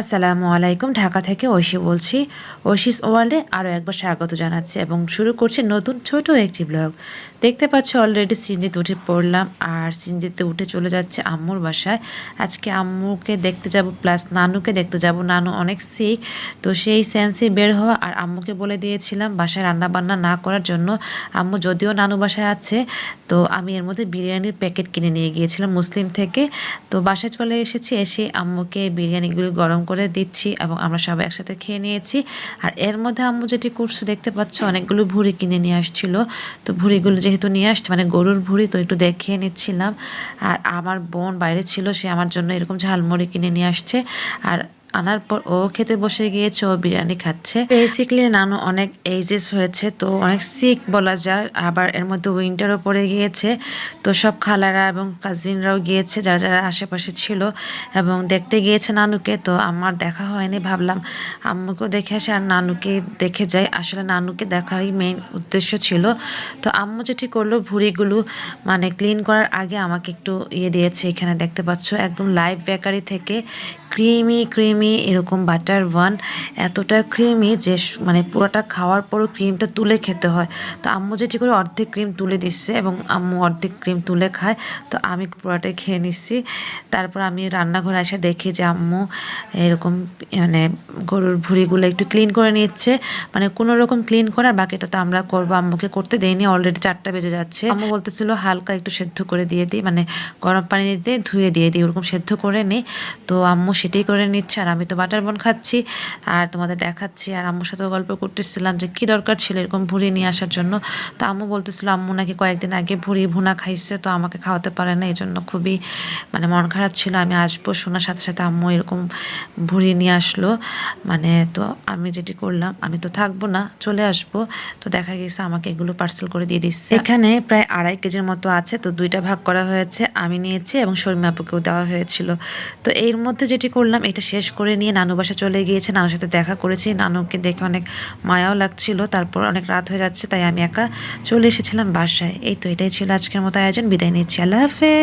আসসালামু আলাইকুম, ঢাকা থেকে ঐশী বলছি। ঐশিস ওয়ার্ল্ডে আরও একবার স্বাগত জানাচ্ছি এবং শুরু করছি নতুন ছোট একটি ব্লগ। দেখতে পাচ্ছ অলরেডি সিঞ্জিতে উঠে পড়লাম, আর সিঞ্জিতে উঠে চলে যাচ্ছে আম্মুর বাসায়। আজকে আম্মুকে দেখতে যাব প্লাস নানুকে দেখতে যাব। নানু অনেক সিক তো সেই সেন্সে বের হওয়া, আর আম্মুকে বলে দিয়েছিলাম বাসায় রান্না বান্না না করার জন্য। আম্মু যদিও নানু বাসায় আছে, তো আমি এর মধ্যে বিরিয়ানির প্যাকেট কিনে নিয়ে গিয়েছিলাম মুসলিম থেকে। তো বাসায় চলে এসেছি, এসে আম্মুকে বিরিয়ানিগুলো গরম করে দিচ্ছি এবং আমরা সবাই একসাথে খেয়ে নিয়েছি। আর এর মধ্যে আম্মু যেটি করছে দেখতে পাচ্ছ, অনেকগুলো ভুড়ি কিনে নিয়ে আসছিল। তো ভুড়িগুলো যেহেতু নিয়ে আসছে মানে গরুর ভুড়ি, তো একটু দেখিয়ে নিচ্ছিলাম। আর আমার বোন বাইরে ছিল, সে আমার জন্য এরকম ঝালমুড়ি কিনে নিয়ে আসছে। আর আনার পর ও খেতে বসে গিয়েছে, ও বিরিয়ানি খাচ্ছে। বেসিক্যালি নানু অনেক এইজেস হয়েছে, তো অনেক সিক বলা যায়। আবার এর মধ্যে উইন্টারও পড়ে গিয়েছে, তো সব খালারা এবং কাজিনরাও গিয়েছে, যারা যারা আশেপাশে ছিল। এবং দেখতে গিয়েছে নানুকে, তো আমার দেখা হয়নি, ভাবলাম আম্মুকেও দেখে আসে আর নানুকে দেখে যাই। আসলে নানুকে দেখারই মেইন উদ্দেশ্য ছিল। তো আম্মু যেটি করল, ভুড়িগুলো মানে ক্লিন করার আগে আমাকে একটু ইয়ে দিয়েছে, এখানে দেখতে পাচ্ছ, একদম লাইভ বেকারি থেকে ক্রিমি ক্রিমি এরকম বাটার ওয়ান এতটা ক্রিমি যে মানে পুরোটা খাওয়ার পরও ক্রিমটা তুলে খেতে হয়। তো আম্মু যেটি করে অর্ধেক ক্রিম তুলে দিচ্ছে এবং আম্মু অর্ধেক ক্রিম তুলে খায়, তো আমি পুরোটাই খেয়ে নিচ্ছি। তারপর আমি রান্নাঘরে এসে দেখি যে আম্মু এরকম মানে গরুর ভুঁড়িগুলো একটু ক্লিন করে নিচ্ছে। মানে কোনো রকম ক্লিন করার বাকিটা তো আমরা করব। আম্মুকে করতে দেয়নি অলরেডি চারটা বেজে যাচ্ছে। আম্মু বলতেছিল, হালকা একটু সেদ্ধ করে দিয়ে দিই মানে গরম পানি দিয়ে ধুয়ে দিয়ে দিই। ওরকম সেদ্ধ করে নিই তো আম্মু সেটাই করে নিচ্ছে আর আমি তো বাটার বন খাচ্ছি আর তোমাদের দেখাচ্ছি আর আম্মুর সাথে গল্প করতেছিলাম যে কি দরকার ছিল এরকম ভুড়ি নিয়ে আসার জন্য। তো আম্মু বলতেছিল, আম্মু নাকি কয়েকদিন আগে ভুড়ি ভুনা খাইছে, তো আমাকে খাওয়াতে পারে না। এই জন্য খুবই মানে মন খারাপ ছিল। আমি আসব, শোনার সাথে সাথে আম্মু এরকম ভুড়ি নিয়ে আসলো। মানে তো আমি যেটি করলাম, আমি তো থাকব না, চলে আসব। তো দেখা গেছে আমাকে এগুলো পার্সেল করে দিয়ে দিচ্ছে। এখানে প্রায় আড়াই কেজির মতো আছে, তো দুইটা ভাগ করা হয়েছে, আমি নিয়েছি এবং শর্মা আপুকেও দেওয়া হয়েছিল। তো এর মধ্যে যেটি করলাম, এটা শেষ করে নিয়ে নানু বাসা চলে গিয়েছে। নানুর সাথে দেখা করেছি। নানুকে দেখে অনেক মায়াও লাগছিল। তারপর অনেক রাত হয়ে যাচ্ছে, তাই আমি একা চলে এসেছিলাম বাসায়। এই তো এটাই ছিল আজকের মতো আয়োজন। বিদায় নিচ্ছি। আল্লাহ হাফেজ।